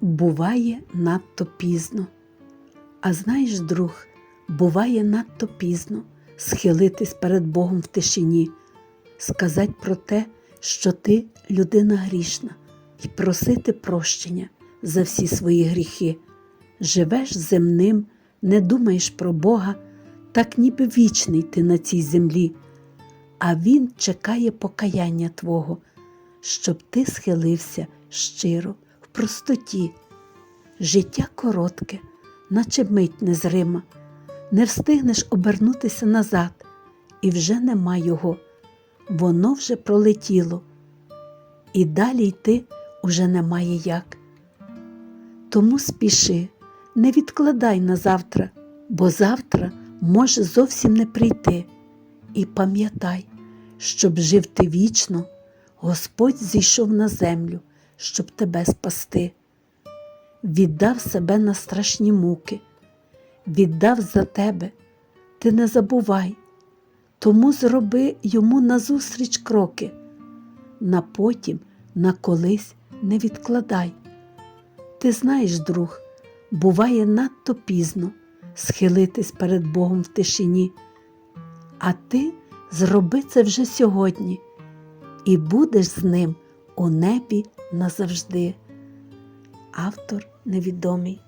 Буває надто пізно. А знаєш, друг, буває надто пізно схилитись перед Богом в тишині, сказати про те, що ти людина грішна, і просити прощення за всі свої гріхи. Живеш земним, не думаєш про Бога, так ніби вічний ти на цій землі, а Він чекає покаяння Твого, щоб ти схилився щиро, простоті. Життя коротке, наче мить незрима, не встигнеш обернутися назад, і вже нема його, воно вже пролетіло, і далі йти уже немає як. Тому спіши, не відкладай на завтра, бо завтра може зовсім не прийти. І пам'ятай, щоб жив ти вічно, Господь зійшов на землю, щоб тебе спасти. Віддав себе на страшні муки, віддав за тебе, ти не забувай, тому зроби йому назустріч кроки, на потім, на колись не відкладай. Ти знаєш, друг, буває надто пізно схилитись перед Богом в тишині, а ти зроби це вже сьогодні. І будеш з ним у небі назавжди. Автор невідомий.